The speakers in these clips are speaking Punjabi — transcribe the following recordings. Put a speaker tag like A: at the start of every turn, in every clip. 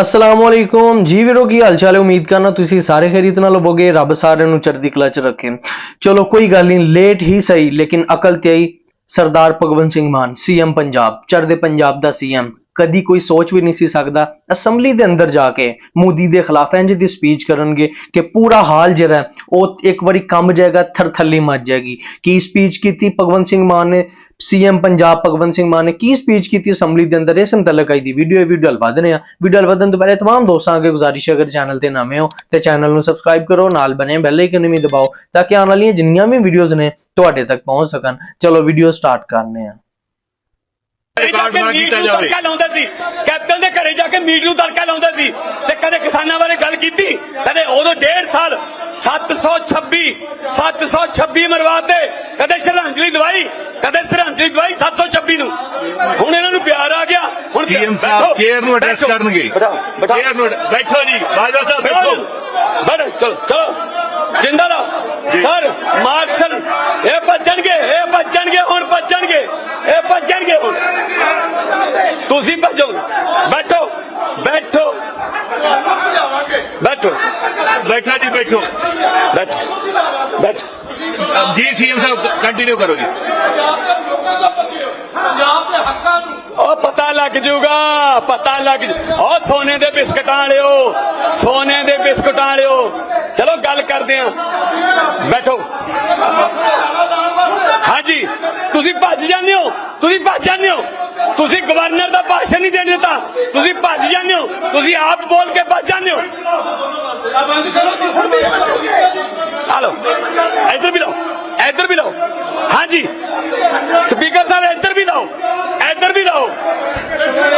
A: ਅਸਲਾਮ ਵਾਲੇਕੁਮ ਜੀ ਵੀਰੋ, ਕੀ ਹਾਲ ਚਾਲ ਹੈ? ਉਮੀਦ ਕਰਨਾ ਤੁਸੀਂ ਸਾਰੇ ਖੈਰੀਤ ਨਾਲ ਹੋਵੋਗੇ। ਰੱਬ ਸਾਰਿਆਂ ਨੂੰ ਚੜ੍ਹਦੀ ਕਲਾ ਚ ਰੱਖੇ। ਚਲੋ, ਕੋਈ ਗੱਲ ਨਹੀਂ ਲੇਟ ਹੀ ਸਹੀ, ਲੇਕਿਨ ਅਕਲ ਤੇ ਆਈ ਸਰਦਾਰ ਭਗਵੰਤ ਸਿੰਘ ਮਾਨ ਸੀਐਮ ਪੰਜਾਬ, ਚੜ੍ਹਦੇ ਪੰਜਾਬ ਦਾ ਸੀਐਮ ਕਦੀ ਕੋਈ ਸੋਚ ਵੀ ਨਹੀਂ ਸੀ ਸਕਦਾ ਅਸੈਂਬਲੀ ਦੇ ਅੰਦਰ ਜਾ ਕੇ ਮੋਦੀ ਦੇ ਖਿਲਾਫ ਇੰਜ ਦੀ ਸਪੀਚ ਕਰਨਗੇ ਕਿ ਪੂਰਾ ਹਾਲ ਜਿਹੜਾ ਹੈ, ਉਹ ਇੱਕ ਵਾਰੀ ਕੰਬ ਜਾਏਗਾ ਥਰਥੱਲੀ ਮੱਚ ਜਾਏਗੀ ਕੀ ਸਪੀਚ ਕੀਤੀ ਭਗਵੰਤ ਸਿੰਘ ਮਾਨ ਨੇ ਸੀਐਮ ਪੰਜਾਬ ਭਗਵੰਤ ਸਿੰਘ ਮਾਨ ਨੇ ਕੀ ਸਪੀਚ ਕੀਤੀ ਅਸੈਂਬਲੀ ਦੇ ਅੰਦਰ ਇਸ ਮੁਤਲਕ ਆਈ ਦੀ ਵੀਡੀਓ ਇਹ ਵੀਡੀਓ ਹਲ ਵਧਨੇ ਆ ਵੀਡੀਓ ਹਲ ਵਧਣ ਤੋਂ ਪਹਿਲੇ तमाम ਦੋਸਤਾਂ ਅੱਗੇ ਗੁਜ਼ਾਰਿਸ਼ ਹੈ ਅਗਰ ਚੈਨਲ ਤੇ ਨਵੇਂ ਹੋ ਤੇ ਚੈਨਲ ਨੂੰ ਸਬਸਕ੍ਰਾਈਬ ਕਰੋ ਨਾਲ ਬਣੇ ਬੈਲ ਆਈਕਨ ਵੀ ਦਬਾਓ ਤਾਂ ਕਿ ਆਉਣ ਵਾਲੀਆਂ ਜਿੰਨੀਆਂ ਵੀ ਵੀਡੀਓਜ਼ ਨੇ ਤੁਹਾਡੇ ਤੱਕ ਪਹੁੰਚ ਸਕਣ ਚਲੋ ਵੀਡੀਓ ਸਟਾਰਟ ਕਰਨੇ ਆ
B: ਰਿਕਾਰਡ ਨਾ ਕੀਤਾ ਜਾਵੇ।
C: ਤੜਕਾ ਲਾਉਂਦੇ ਸੀ। ਕੈਪਟਨ ਦੇ ਘਰੇ ਜਾ ਕੇ ਮੀਟ ਨੂੰ ਤੜਕਾ ਲਾਉਂਦੇ ਸੀ ਤੇ ਕਦੇ ਕਿਸਾਨਾਂ ਬਾਰੇ ਗੱਲ ਕੀਤੀ? ਕਦੇ ਉਦੋਂ ਡੇਢ ਸਾਲ 726 726 ਮਰਵਾਤੇ। ਕਦੇ ਸ਼ਰਧਾਂਜਲੀ ਦਵਾਈ ਕਦੇ ਸ਼ਰਧਾਂਜਲੀ ਦਵਾਈ 726 ਨੂੰ। ਹੁਣ ਇਹਨਾਂ ਨੂੰ ਪਿਆਰ ਆ ਗਿਆ। ਹੁਣ
B: ਸੀਐਮ ਸਾਹਿਬ ਚੇਅਰ ਨੂੰ ਐਡਰੈਸ ਕਰਨਗੇ। ਚੇਅਰ ਨੂੰ ਬੈਠੋ ਜੀ ਬਾਜਵਾ ਸਾਹਿਬ ਬੈਠੋ।
C: ਬੈਠੋ ਚਲੋ ਚਲੋ। ਜਿੰਦਾ ਰਹੋ ਸਰ ਮਾਰਸ਼ਲ ਇਹ ਭੱਜਣਗੇ ਇਹ ਭੱਜਣਗੇ ਹੁਣ ਭੱਜਣਗੇ ਇਹ ਭੱਜਣਗੇ ਹੁਣ ਤੁਸੀਂ ਭੱਜੋ ਬੈਠੋ ਬੈਠੋ ਬੈਠੋ
B: ਬੈਠਾ ਜੀ ਬੈਠੋ
C: ਬੈਠੋ ਬੈਠੋ
B: ਜੀ ਸੀਐਮ ਸਾਹਿਬ ਕੰਟੀਨਿਊ ਕਰੋ ਜੀ
C: ਉਹ ਪਤਾ ਲੱਗ ਜੂਗਾ, ਪਤਾ ਲੱਗ ਉਹ ਸੋਨੇ ਦੇ ਬਿਸਕਟਾਂ ਵਾਲਿਓ, ਸੋਨੇ ਦੇ ਬਿਸਕਟਾਂ ਵਾਲਿਓ। ਚਲੋ ਗੱਲ ਕਰਦੇ ਆਂ। ਬੈਠੋ। ਹਾਂਜੀ, ਤੁਸੀਂ ਭੱਜ ਜਾਂਦੇ ਹੋ, ਤੁਸੀਂ ਭੱਜ ਜਾਂਦੇ ਹੋ। ਤੁਸੀਂ ਗਵਰਨਰ ਦਾ ਭਾਸ਼ਣ ਨਹੀਂ ਦੇਣ ਦਿੱਤਾ। ਤੁਸੀਂ ਭੱਜ ਜਾਂਦੇ ਹੋ, ਤੁਸੀਂ ਆਪ ਬੋਲ ਕੇ ਭੱਜ ਜਾਂਦੇ ਹੋ ਹਲੋ ਇੱਧਰ ਵੀ ਲਓ ਇੱਧਰ ਵੀ ਲਓ ਹਾਂਜੀ ਸਪੀਕਰ ਸਾਹਿਬ ਇੱਧਰ ਵੀ ਲਾਓ ਇੱਧਰ ਵੀ ਲਾਓ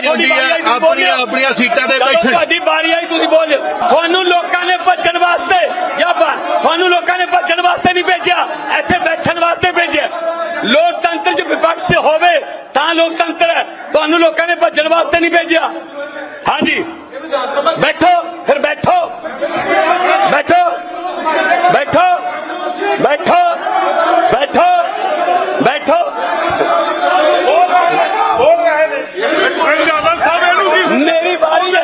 B: ਕੀਤੀ ਜਾਂਦੀ ਹੈ ਆਪਣੀਆਂ ਆਪਣੀਆਂ ਸੀਟਾਂ ਤੇ ਬੈਠਣ
C: ਤੁਹਾਡੀ ਵਾਰੀ ਆਈ ਤੁਸੀਂ ਬੋਲ ਤੁਹਾਨੂੰ ਲੋਕਾਂ ਨੇ ਭੱਜਣ ਵਾਸਤੇ ਜਾਂ ਤੁਹਾਨੂੰ ਲੋਕਾਂ ਨੇ ਭੱਜਣ ਵਾਸਤੇ ਨਹੀਂ ਭੇਜਿਆ ਇੱਥੇ ਬੈਠਣ ਵਾਸਤੇ ਭੇਜਿਆ। ਲੋਕਤੰਤਰ ਚ ਵਿਪਕਸ਼ ਹੋਵੇ ਤਾਂ ਲੋਕਤੰਤਰ ਹੈ। ਤੁਹਾਨੂੰ ਲੋਕਾਂ ਨੇ ਭੱਜਣ ਵਾਸਤੇ ਨਹੀਂ ਭੇਜਿਆ। ਹਾਂਜੀ। ਬੈਠੋ ਬੈਠੋ ਬੈਠੋ ਬੈਠੋ ਬੈਠੋ ਬੈਠੋ ਮੇਰੀ ਵਾਰੀ ਹੈ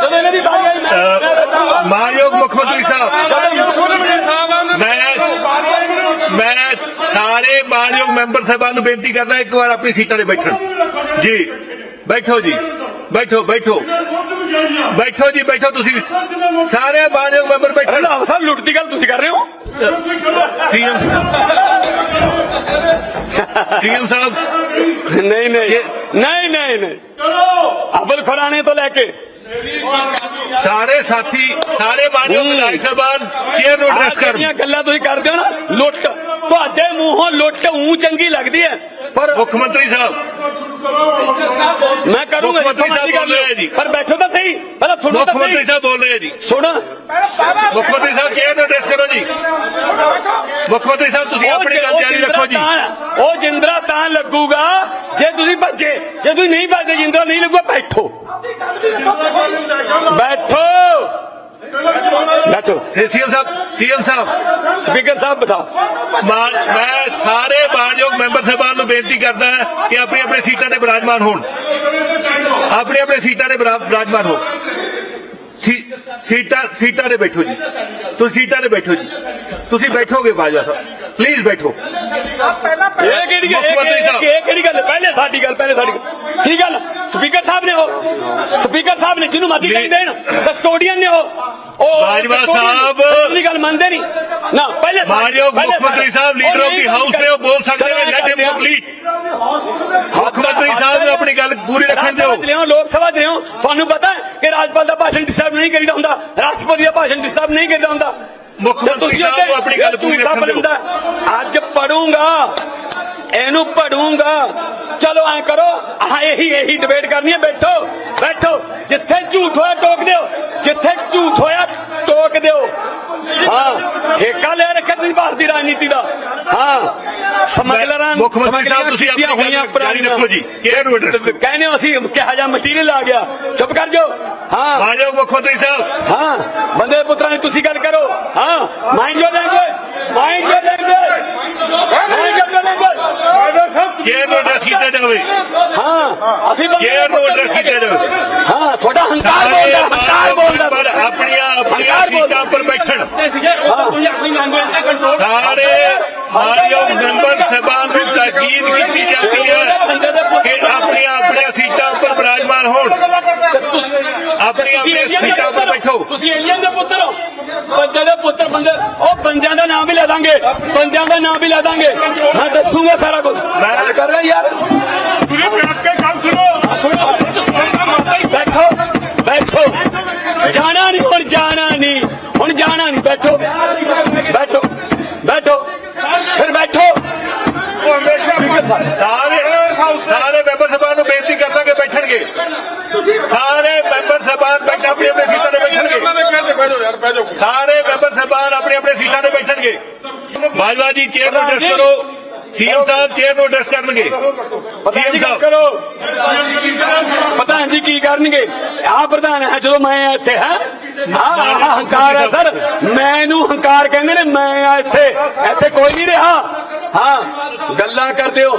C: ਜਦੋਂ ਇਹਨਾਂ ਦੀ ਵਾਰੀ ਆਈ ਮੈਂ- ਮੈਂ ਬੈਠੂੰਗਾ।
B: ਮਾਨਯੋਗ ਮੁੱਖ ਮੰਤਰੀ ਸਾਹਿਬ। ਮੈਂ ਮੈਂ ਸਾਰੇ ਮਾਨਯੋਗ ਮੈਂਬਰ ਸਾਹਿਬਾਨ ਨੂੰ ਬੇਨਤੀ ਕਰਦਾ ਇੱਕ ਵਾਰ ਆਪਣੀ ਸੀਟਾਂ ਤੇ ਬੈਠਣ। ਜੀ ਬੈਠੋ ਜੀ। ਬੈਠੋ ਬੈਠੋ। ਬੈਠੋ ਜੀ ਬੈਠੋ ਤੁਸੀਂ। ਸਾਰੇ ਮਾਨਯੋਗ ਮੈਂਬਰ
C: ਰੰਧਾਵਾ ਸਾਹਿਬ ਲੁੱਟ ਦੀ ਗੱਲ ਤੁਸੀਂ ਕਰ ਰਹੇ ਹੋ?
B: ਸੀਐਮ ਸੀਐਮ ਸਾਹਿਬ।
C: ਨਹੀਂ ਨਹੀਂ। ਨਹੀਂ ਨਹੀਂ ਨਹੀਂ। ਅਬਲ ਖੁਰਾਣੇ ਤੋਂ ਲੈ ਕੇ।
B: ਸਾਰੇ ਸਾਥੀ ਸਾਰੇ
C: ਹੂੰ।
B: ਵਿਧਾਇਕ ਸਾਹਿਬਾਨ ਚੇਅਰ ਨੂੰ ਐਡਰੈਸ
C: ਜਿਹੜੀਆਂ ਗੱਲਾਂ ਤੁਸੀਂ ਕਰਦੇ ਹੋ ਨਾ ਲੁੱਟ। ਤੁਹਾਡੇ ਮੂੰਹੋਂ ਲੁੱਟ ਉਂ ਚੰਗੀ ਲੱਗਦੀ ਹੈ। ਪਰ
B: ਮੁੱਖ ਮੰਤਰੀ ਸਾਹਿਬ।
C: ਮੈਂ ਕਰੂੰਗਾ
B: ਮੁੱਖ ਮੰਤਰੀ ਸਾਹਿਬ
C: ਕਰ ਲਿਓ।
B: ਬੋਲ ਰਹੇ ਜੀ।
C: ਪਰ ਬੈਠੋ ਤਾਂ ਸਹੀ ਪਹਿਲਾਂ ਸੁਣੋ
B: ਮੁੱਖ
C: ਤਾਂ
B: ਮੰਤਰੀ
C: ਸਹੀ
B: ਸਾਹਿਬ ਬੋਲ ਰਹੇ ਜੀ।
C: ਸੁਣੋ।
B: ਮੁੱਖ ਮੰਤਰੀ ਸਾਹਿਬ ਚੇਅਰ ਨੂੰ ਐਡਰੈਸ ਕਰੋ ਜੀ? ਮੁੱਖ ਮੰਤਰੀ ਸਾਹਿਬ ਤੁਸੀਂ ਆਪਣੀ ਗੱਲ ਜਾਰੀ ਰੱਖੋ ਜੀ।
C: ਉਹ ਜਿੰਦਰਾ ਤਾਂ ਲੱਗੂਗਾ ਜੇ ਤੁਸੀਂ ਭੱਜੇ ਜੇ ਤੁਸੀਂ ਨਹੀਂ ਭੱਜੇ ਜਿੰਦਰਾ ਨਹੀਂ ਲੱਗੂਗਾ ਬੈਠੋ। ਬੈਠੋ।
B: ਸੀਐਮ ਸਾਹਿਬ ਸੀਐਮ ਸਾਹਿਬ।
C: ਸਪੀਕਰ ਸਾਹਿਬ ਬਤਾਓ
B: ਮਾਨ ਮੈਂ ਸਾਰੇ ਮਾਨਯੋਗ ਮੈਂਬਰ ਸਾਹਿਬਾਨ ਨੂੰ ਬੇਨਤੀ ਕਰਦਾ ਕਿ ਆਪਣੀ ਆਪਣੀ ਸੀਟਾਂ ਤੇ ਬਿਰਾਜਮਾਨ ਹੋਣ। ਆਪਣੀ ਆਪਣੀ ਸੀਟਾਂ ਤੇ ਬਿਰਾ- ਬਿਰਾਜਮਾਨ ਹੋ ਸੀਟਾਂ ਸੀਟਾਂ ਤੇ ਬੈਠੋ ਜੀ। ਤੁਸੀਂ ਸੀਟਾਂ ਤੇ ਬੈਠੋ ਜੀ। ਤੁਸੀਂ ਬੈਠੋਗੇ ਬਾਜਵਾ ਸਾਹਿਬ। ਪਲੀਜ਼ ਬੈਠੋ।
C: ਇਹ ਕਿਹੜੀ ਗੱਲ। ਇਹ ਕਿਹੜੀ ਗੱਲ? ਹੈ? ਪਹਿਲੇ ਸਾਡੀ ਗੱਲ ਪਹਿਲੇ ਸਾਡੀ ਕੀ ਗੱਲ? ਸਪੀਕਰ ਸਾਹਿਬ ਨੇ ਉਹ। ਸਪੀਕਰ ਸਾਹਿਬ ਨੇ ਜਿਹਨੂੰ ਮਰਜ਼ੀ ਕਹੀ ਦੇਣ ਕਸਟੋਡੀਅਨ ਨੇ ਉਹ। ਉਹ
B: ਬਾਜਵਾ ਸਾਹਿਬ।
C: ਦੀ ਗੱਲ ਮੰਨਦੇ ਨਹੀਂ। ਨਾ ਪਹਿਲੇ
B: ਮਾਨਯੋਗ ਮੁੱਖ ਮੰਤਰੀ ਸਾਹਿਬ ਲੀਡਰ ਆਫ
C: ਨਹੀਂ
B: ਦੀ ਹਾਊਸ ਨੇ ਉਹ ਬੋਲ ਸਕਦੇ ਨੇ ਲੈਟ ਹਿਮ ਕੰਪਲੀਟ ਮੁੱਖ ਮੰਤਰੀ ਸਾਹਿਬ ਨੂੰ ਆਪਣੀ ਗੱਲ ਪੂਰੀ ਰੱਖਣ ਦਿਓ।
C: ਲੋਕ ਸਭਾ ਚ ਲਿਓ ਤੁਹਾਨੂੰ ਪਤਾ ਹੈ ਕਿ ਰਾਜਪਾਲ ਦਾ ਭਾਸ਼ਣ ਡਿਸਟਰਬ ਨਹੀਂ ਕਰੀਦਾ ਹੁੰਦਾ। ਰਾਸ਼ਟਰਪਤੀ ਦਾ ਭਾਸ਼ਣ ਡਿਸਟਰਬ ਨਹੀਂ ਕਰੀਦਾ ਹੁੰਦਾ।
B: ਮੁੱਖ ਮੰਤਰੀ ਸਾਹਿਬ ਨੂੰ ਆਪਣੀ ਗੱਲ ਪੂਰੀ ਰੱਖਣ ਦਿਓ।
C: ਅੱਜ ਪੜੂੰਗਾ ਇਹਨੂੰ ਪੜੂੰਗਾ। ਚਲੋ ਐ ਕਰੋ ਆਹ ਇਹੀ ਇਹੀ ਡਿਬੇਟ ਕਰਨੀ ਹੈ ਬੈਠੋ ਬੈਠੋ। ਜਿੱਥੇ ਝੂਠ ਹੋਇਆ ਟੋਕ ਦਿਓ ਜਿੱਥੇ ਝੂਠ ਹੋਇਆ ਟੋਕ ਦਿਓ। ਹਾਂ ਠੇਕਾ ਲੈ ਰੱਖਿਆ ਤੁਸੀਂ ਭਾਰਤ ਦੀ ਰਾਜਨੀਤੀ ਦਾ। ਹਾਂ ਸਮਗਲਰਾਂ
B: ਮੁੱਖ ਮੰਤਰੀ ਸਾਹਿਬ ਤੁਸੀਂ ਆਪਣੀ
C: ਕੀਤੀਆਂ ਹੋਈਆਂ
B: ਜਾਰੀ ਰੱਖੋ ਜੀ। ਕੇਅਰ ਨੂੰ
C: ਕਹਿੰਦੇ ਅਸੀਂ ਕਿਹਾ ਜਾ ਮਟੀਰੀਅਲ ਆ ਗਿਆ। ਚੁੱਪ ਕਰ ਜਾਓ। ਹਾਂ।
B: ਮਾਨਯੋਗ ਮੁੱਖ ਮੰਤਰੀ ਸਾਹਿਬ।
C: ਹਾਂ ਬੰਦੇ ਪੁੱਤਰਾਂ ਨੇ ਤੁਸੀਂ ਗੱਲ ਕਰੋ। ਹਾਂ mind your language mind your language
B: chair ਨੂੰ ਐਡਰੈਸ ਕੀਤਾ ਜਾਵੇ?
C: ਹਾਂ ਅਸੀਂ
B: ਕੇਅਰ ਨੂੰ ਐਡਰੈਸ ਕੀਤਾ ਜਾਵੇ?
C: ਹਾਂ ਤੁਹਾਡਾ ਹੰਕਾਰ ਬੋਲਦਾ ਹੰਕਾਰ ਬੋਲਦਾ
B: ਮੈਂਬਰ ਆਪਣੀਆਂ ਆਪਣੀਆਂ
C: ਹੰਕਾਰ ਬੋਲਦਾ।
B: ਸੀਟਾਂ ਉੱਪਰ ਬੈਠਣ
C: ਤੁਸੀਂ ਆਪਣੀ ਲੈਂਗੁਏਜ ਤੇ ਕੰਟਰੋਲ
B: ਸਾਰੇ ਮਾਨਯੋਗ ਮੈਂਬਰ ਸਭਾ ਨੂੰ ਤਾਕੀਦ ਕੀਤੀ ਜਾਂਦੀ ਹੈ ਕਿ ਆਪਣੀਆਂ ਆਪਣੀਆਂ ਸੀਟਾਂ ਉੱਪਰ ਵਿਰਾਜਮਾਨ ਹੋਣ। ਆਪਣੀਆਂ ਆਪਣੀਆਂ ਸੀਟਾਂ ਉੱਪਰ ਬੈਠੋ।
C: ਤੁਸੀਂ ਏਲੀਅਨ ਦੇ ਪੁੱਤਰ ਹੋ। ਬੰਦੇ ਦੇ ਪੁੱਤਰ ਬੰਦੇ ਉਹ ਬੰਦਿਆਂ ਦਾ ਨਾਮ ਵੀ ਲੈ ਦਾਂਗੇ। ਬੰਦਿਆਂ ਦਾ ਨਾਮ ਵੀ ਲੈ ਦਾਂਗੇ। ਮੈਂ ਦੱਸੂਗਾ ਸਾਰਾ ਕੁਝ। ਮੈਂ ਕਰ ਰਿਹਾ ਯਾਰ
D: ਤੁਸੀਂ ਬੈਠ ਕੇ ਗੱਲ ਸੁਣੋ
C: ਬੈਠੋ ਬੈਠੋ ਜਾਣਾ ਨਹੀਂ ਹੁਣ ਜਾਣਾ ਨਹੀਂ ਹੁਣ ਜਾਣਾ ਨਹੀਂ ਬੈਠੋ ਬੈਠੋ ਬੈਠੋ ਫਿਰ ਬੈਠੋ ਸਪੀਕਰ ਸਾਹਿਬ
B: ਸਾਰੇ ਸਾਰੇ ਮੈਂਬਰ ਸਭਾ ਨੂੰ ਬੇਨਤੀ ਕਰਦਾ ਕਿ ਬੈਠਣਗੇ ਸਾਰੇ ਮੈਂਬਰ ਸਭਾ ਬੈਠ ਆਪਣੀ ਆਪਣੀ ਸੀਟਾਂ ਤੇ ਬੈਠਣਗੇ
D: ਬੈਠੋ ਯਾਰ ਬੈਠੋ
B: ਸਾਰੇ ਮੈਂਬਰ ਸਭਾ ਆਪਣੀ ਆਪਣੀ ਸੀਟਾਂ ਤੇ ਬੈਠਣਗੇ ਬਾਜਵਾ ਜੀ ਚੇਅਰ ਨੂੰ ਐਡਰੈਸ ਕਰੋ। ਸੀਐਮ ਸਾਹਿਬ ਚੇਅਰ ਨੂੰ ਐਡਰੈਸ ਕਰਨਗੇ। ਸੀਐਮ ਸਾਹਿਬ।
C: ਪ੍ਰਧਾਨ ਜੀ ਕੀ ਕਰਨਗੇ? ਆ ਪ੍ਰਧਾਨ ਹੈ ਜਦੋਂ ਮੈਂ ਇੱਥੇ ਹੈ? ਆ ਹੰਕਾਰ ਹੈ ਸਰ। ਮੈਨੂੰ ਹੰਕਾਰ ਕਹਿੰਦੇ ਨੇ ਮੈਂ ਆ ਇੱਥੇ। ਇੱਥੇ ਕੋਈ ਨਹੀਂ ਰਿਹਾ। ਹਾਂ ਗੱਲਾਂ ਕਰਦੇ ਹੋ।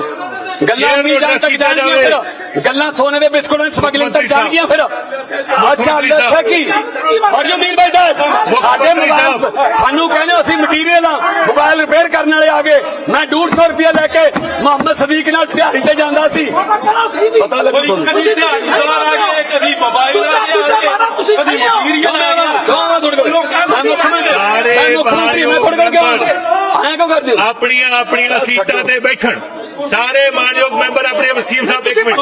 C: ਗੱਲਾਂ ਵੀ ਜਾਣ ਤੱਕ ਜਾਣਗੀਆਂ ਫਿਰ। ਗੱਲਾਂ ਸੋਨੇ ਦੇ ਬਿਸਕੁਟਾਂ ਦੀ ਸਮਗਲਿੰਗ ਤੱਕ ਜਾਣਗੀਆਂ ਫਿਰ। ਅੱਛਾ
B: ਮੰਤਰੀ ਸਾਹਿਬ।
C: ਲੱਗਾ ਕੀ ਔਰ ਜੋ ਮੀਰ ਭਾਈ ਦਾ ਸਾਡੇ ਮੋਬਾਈਲ
B: ਸਾਹਿਬ।
C: ਸਾਨੂੰ ਕਹਿੰਦੇ ਅਸੀਂ ਮਟੀਰੀਅਲ ਆ ਮੋਬਾਈਲ ਰਿਪੇਅਰ ਕਰਨ ਵਾਲੇ ਆ ਗਏ। ਮੈਂ 150 ਰੁਪਇਆ ਲੈ ਕੇ ਮੁਹੰਮਦ ਸਦੀਕ ਨਾਲ ਦਿਹਾੜੀ ਤੇ ਜਾਂਦਾ ਸੀ। ਪਤਾ ਲੱਗੂ ਤੁਹਾਨੂੰ?
D: ਕਦੀ ਦਿਹਾੜੀਦਾਰ ਆ ਗਏ ਕਦੀ ਮੋਬਾਈਲ ਆ ਗਿਆ ਕਦੀ ਮਟੀਰੀਅਲ ਆ ਗਿਆ
C: ਕੌਣ ਆ ਤੁਹਾਡੇ ਕੋਲ ਮੈਂ ਮੁੱਖ ਮੰਤਰੀ
B: ਸਾਰੇ
C: ਮੈਂ ਮੁੱਖ ਮੰਤਰੀ ਮੈਂ ਤੁਹਾਡੇ ਕੋਲ ਕਿਉਂ ਆਉਂਦਾ ਐਂ ਕਿਉਂ ਕਰਦੇ ਹੋ?
B: ਆਪਣੀਆਂ ਆਪਣੀਆਂ ਸੀਟਾਂ ਤੇ ਬੈਠਣ। ਸਾਰੇ ਮਾਨਯੋਗ ਮੈਂਬਰ ਆਪਣੇ ਸੀਐਮ ਸਾਹਿਬ ਇੱਕ ਮਿੰਟ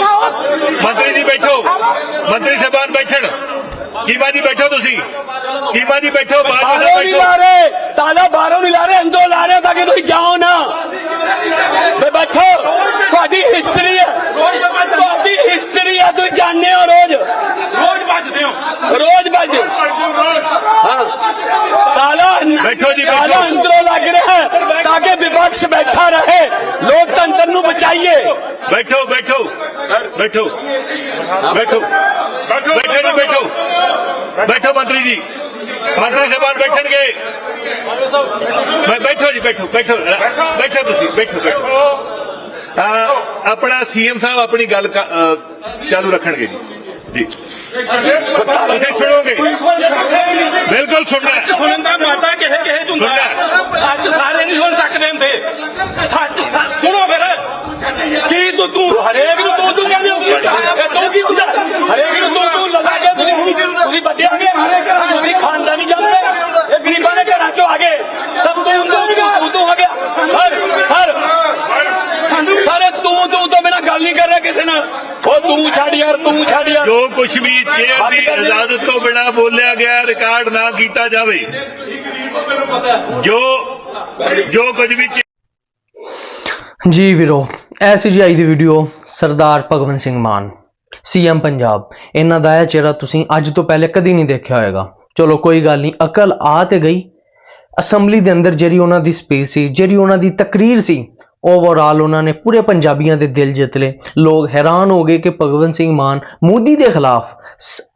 B: ਮੰਤਰੀ ਜੀ ਬੈਠੋ ਮੰਤਰੀ ਸਾਹਿਬਾਨ ਬੈਠਣ ਚੀਮਾ ਜੀ ਬੈਠੋ ਤੁਸੀਂ ਚੀਮਾ ਜੀ ਬੈਠੋ ਬਾਜਵਾ
C: ਬਾਹਰੋਂ
B: ਸਾਹਿਬ
C: ਨਹੀਂ
B: ਬੈਠੋ
C: ਲਾ ਰਹੇ ਤਾਲਾ ਬਾਹਰੋਂ ਨਹੀਂ ਲਾ ਰਹੇ ਅੰਦਰੋਂ ਲਾ ਰਹੇ ਤਾਂ ਕਿ ਤੁਸੀਂ ਜਾਓ ਨਾ ਵੇ ਬੈਠੋ ਤੁਹਾਡੀ ਹਿਸਟਰੀ ਹੈ ਤੁਹਾਡੀ ਹਿਸਟਰੀ ਹੈ ਤੁਸੀਂ ਜਾਣਦੇ ਹੋ ਰੋਜ਼
D: ਰੋਜ਼ ਵੱਜਦੇ ਹੋ
C: ਰੋਜ਼ ਵੱਜਦੇ ਹਾਂ ਤਾਲਾ
B: ਬੈਠੋ ਜੀ, ਬੈਠੋ।
C: ਤਾਲਾ ਅੰਦਰੋਂ ਲੱਗ ਰਿਹਾ ਹੈ ਤਾਂ ਕਿ ਵਿਪਕਸ਼ ਬੈਠਾ ਰਹੇ ਲੋਕਤੰਤਰ ਨੂੰ ਬਚਾਈਏ
B: ਬੈਠੋ। ਬੈਠੋ। ਬੈਠੋ ਬੈਠੋ। ਬੈਠੋ ਜੀ ਬੈਠੋ। ਬੈਠੋ ਮੰਤਰੀ ਜੀ। ਮੰਤਰੀ ਸਾਹਿਬਾਨ ਬੈਠਣਗੇ। ਬੈਠੋ ਜੀ, ਬੈਠੋ ਬੈਠੋ। ਬੈਠੋ ਤੁਸੀਂ, ਬੈਠੋ ਬੈਠੋ। ਅਹ ਆਪਣਾ ਸੀਐਮ ਸਾਹਿਬ ਆਪਣੀ ਗੱਲ ਚਾਲੂ ਰੱਖਣਗੇ ਜੀ। ਜੀ। ਸੁਣੋਗੇ ਬਿਲਕੁਲ ਸੁਣਨਾ।
D: ਸੁਣਨ ਦਾ ਮਾਤਾ ਕਿਸੇ ਕਿਸੇ ਚ ਹੁੰਦਾ। ਸੱਚ ਸਾਰੇ ਨਹੀਂ ਸੁਣ ਸਕਦੇ ਹੁੰਦੇ ਸੱਚ ਸੱਚ ਸੁਣੋ ਫਿਰ
C: ਕੀ ਤੂੰ ਤੂੰ ਹਰੇਕ ਨੂੰ ਤੂੰ ਤੂੰ ਕਹਿੰਦੇ ਹੋ ਇਹ ਤੂੰ ਕੀ ਹੁੰਦਾ ਹਰੇਕ ਨੂੰ ਤੂੰ ਤੂੰ ਲਗਾ ਕੇ ਤੁਸੀਂ ਤੁਸੀਂ ਵੱਡੇ ਆ ਗਏ ਤੁਸੀਂ ਖਾਨਦਾਨੀ ਜਾਂਦੇ ਇਹ ਗਰੀਬਾਂ ਦੇ ਘਰਾਂ ਚੋਂ ਆ ਗਏ ਤਾਂ ਤੂੰ ਤੂੰ ਤੂੰ ਤੂੰ ਆ ਗਿਆ ਸਰ ਸਰ ਸਰ ਤੂੰ ਤੂੰ ਤੋਂ ਬਿਨਾ ਗੱਲ ਨਹੀਂ ਕਰ ਰਿਹਾ ਕਿਸੇ ਨਾਲ ਉਹ ਤੂੰ ਛੱਡ ਯਾਰ ਤੂੰ ਛੱਡ ਯਾਰ
B: ਜੋ ਦੀ ਇਜਾਜ਼ਤ ਤੋਂ ਬਿਨਾ ਬੋਲਿਆ ਗਿਆ ਰਿਕਾਰਡ ਨਾ ਕੀਤਾ ਜਾਵੇ। ਜੋ ਜੋ ਕੁਝ ਵੀ
A: ਜੀ ਵੀਰੋ ਇਹ ਸੀ ਦੀ ਵੀਡੀਓ ਸਰਦਾਰ ਭਗਵੰਤ ਸਿੰਘ ਮਾਨ ਸੀਐਮ ਪੰਜਾਬ। ਇਹਨਾਂ ਦਾ ਇਹ ਚਿਹਰਾ ਤੁਸੀਂ ਅੱਜ ਤੋਂ ਪਹਿਲੇ ਕਦੀ ਨਹੀਂ ਦੇਖਿਆ ਹੋਵੇਗਾ ਚਲੋ, ਕੋਈ ਗੱਲ ਨਹੀਂ, ਅਕਲ ਆ ਤੇ ਗਈ। ਅਸੈਂਬਲੀ ਦੇ ਅੰਦਰ ਜਿਹੜੀ ਉਹਨਾਂ ਦੀ ਸਪੇਸ ਸੀ, ਜਿਹੜੀ ਉਹਨਾਂ ਦੀ ਤਕਰੀਰ ਸੀ ਓਵਰਆਲ ਉਹਨਾਂ ਨੇ ਪੂਰੇ ਪੰਜਾਬੀਆਂ ਦੇ ਦਿਲ ਜਿੱਤ ਲਏ। ਲੋਕ ਹੈਰਾਨ ਹੋ ਗਏ ਕਿ ਭਗਵੰਤ ਸਿੰਘ ਮਾਨ ਮੋਦੀ ਦੇ ਖਿਲਾਫ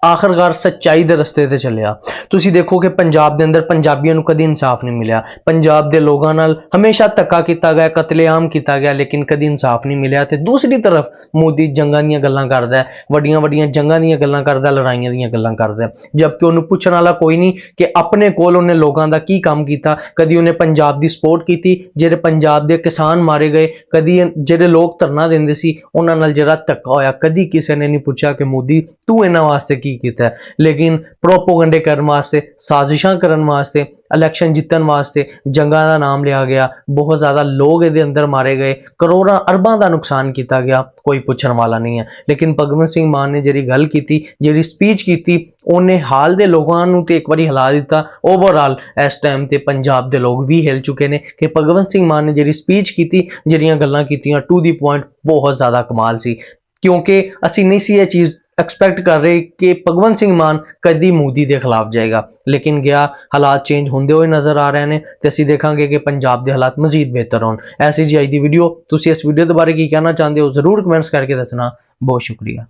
A: ਆਖਰਕਾਰ ਸੱਚਾਈ ਦੇ ਰਸਤੇ ਤੇ ਚੱਲਿਆ। ਤੁਸੀਂ ਦੇਖੋ ਕਿ ਪੰਜਾਬ ਦੇ ਅੰਦਰ ਪੰਜਾਬੀਆਂ ਨੂੰ ਕਦੀ ਇਨਸਾਫ ਨਹੀਂ ਮਿਲਿਆ। ਪੰਜਾਬ ਦੇ ਲੋਕਾਂ ਨਾਲ ਹਮੇਸ਼ਾ ਧੱਕਾ ਕੀਤਾ ਗਿਆ, ਕਤਲੇਆਮ ਕੀਤਾ ਗਿਆ, ਲੇਕਿਨ ਕਦੀ ਇਨਸਾਫ ਨਹੀਂ ਮਿਲਿਆ ਤੇ ਦੂਸਰੀ ਤਰਫ ਮੋਦੀ ਜੰਗਾਂ ਦੀਆਂ ਗੱਲਾਂ ਕਰਦਾ ਹੈ, ਵੱਡੀਆਂ ਵੱਡੀਆਂ ਜੰਗਾਂ ਦੀਆਂ ਗੱਲਾਂ ਕਰਦਾ ਲੜਾਈਆਂ ਦੀਆਂ ਗੱਲਾਂ ਕਰਦਾ ਜਦਕਿ ਉਹਨੂੰ ਪੁੱਛਣ ਵਾਲਾ ਕੋਈ ਨਹੀਂ ਕਿ ਆਪਣੇ ਕੋਲ ਉਹਨੇ ਲੋਕਾਂ ਦਾ ਕੀ ਕੰਮ ਕੀਤਾ, ਕਦੀ ਉਹਨੇ ਪੰਜਾਬ ਦੀ ਸਪੋਰਟ ਕੀਤੀ, ਜਿਹੜੇ ਪੰਜਾਬ ਦੇ ਕਿਸਾਨ ਮਾਰੇ ਗਏ, ਕਦੀ ਜਿਹੜੇ ਲੋਕ ਧਰਨਾ ਦਿੰਦੇ ਸੀ, ਉਹਨਾਂ ਨਾਲ ਜਿਹੜਾ ਧੱਕਾ ਹੋਇਆ, ਕਦੀ ਕਿਸੇ ਨੇ ਨਹੀਂ ਪੁੱਛਿਆ ਕਿ ਮੋਦੀ ਤੂੰ ਇਹਨਾਂ ਵਾਸਤੇ ਕੀ ਕੀਤਾ ਲੇਕਿਨ ਪ੍ਰੋਪੋਗੰਡੇ ਕਰਨ ਵਾਸਤੇ, ਸਾਜ਼ਿਸ਼ਾਂ ਕਰਨ ਵਾਸਤੇ ਇਲੈਕਸ਼ਨ ਜਿੱਤਣ ਵਾਸਤੇ ਜੰਗਾਂ ਦਾ ਨਾਮ ਲਿਆ ਗਿਆ, ਬਹੁਤ ਜ਼ਿਆਦਾ ਲੋਕ ਇਹਦੇ ਅੰਦਰ ਮਾਰੇ ਗਏ, ਕਰੋੜਾਂ ਅਰਬਾਂ ਦਾ ਨੁਕਸਾਨ ਕੀਤਾ ਗਿਆ, ਕੋਈ ਪੁੱਛਣ ਵਾਲਾ ਨਹੀਂ ਹੈ। ਲੇਕਿਨ ਭਗਵੰਤ ਸਿੰਘ ਮਾਨ ਨੇ ਜਿਹੜੀ ਗੱਲ ਕੀਤੀ, ਜਿਹੜੀ ਸਪੀਚ ਕੀਤੀ, ਉਹਨੇ ਹਾਲ ਦੇ ਲੋਕਾਂ ਨੂੰ ਤੇ ਇੱਕ ਵਾਰੀ ਹਿਲਾ ਦਿੱਤਾ। ਓਵਰਆਲ ਇਸ ਟਾਈਮ ਤੇ ਪੰਜਾਬ ਦੇ ਲੋਕ ਵੀ ਹਿਲ ਚੁੱਕੇ ਨੇ ਕਿ ਭਗਵੰਤ ਸਿੰਘ ਮਾਨ ਨੇ ਜਿਹੜੀ ਸਪੀਚ ਕੀਤੀ, ਜਿਹੜੀਆਂ ਗੱਲਾਂ ਕੀਤੀਆਂ ਟੂ ਦੀ ਪੁਆਇੰਟ ਬਹੁਤ ਜ਼ਿਆਦਾ ਕਮਾਲ ਸੀ। ਕਿਉਂਕਿ ਅਸੀਂ ਨਹੀਂ ਸੀ ਇਹ ਚੀਜ਼ ਐਕਸਪੈਕਟ ਕਰ ਰਹੇ ਕਿ ਭਗਵੰਤ ਸਿੰਘ ਮਾਨ ਕਦੀ ਮੋਦੀ ਦੇ ਖਿਲਾਫ ਜਾਏਗਾ। ਲੇਕਿਨ ਗਿਆ, ਹਾਲਾਤ ਚੇਂਜ ਹੁੰਦੇ ਹੋਏ ਨਜ਼ਰ ਆ ਰਹੇ ਨੇ ਤੇ ਅਸੀਂ ਦੇਖਾਂਗੇ ਕਿ ਪੰਜਾਬ ਦੇ ਹਾਲਾਤ ਮਜ਼ੀਦ ਬਿਹਤਰ ਹੋਣ। ਐਸੀ ਜੀ ਅੱਜ ਦੀ ਵੀਡੀਓ ਤੁਸੀਂ ਇਸ ਵੀਡੀਓ ਦੇ ਬਾਰੇ ਕੀ ਕਹਿਣਾ ਚਾਹੁੰਦੇ ਹੋ, ਜ਼ਰੂਰ ਕਮੈਂਟਸ ਕਰਕੇ ਦੱਸਣਾ। ਬਹੁਤ ਸ਼ੁਕਰੀਆ।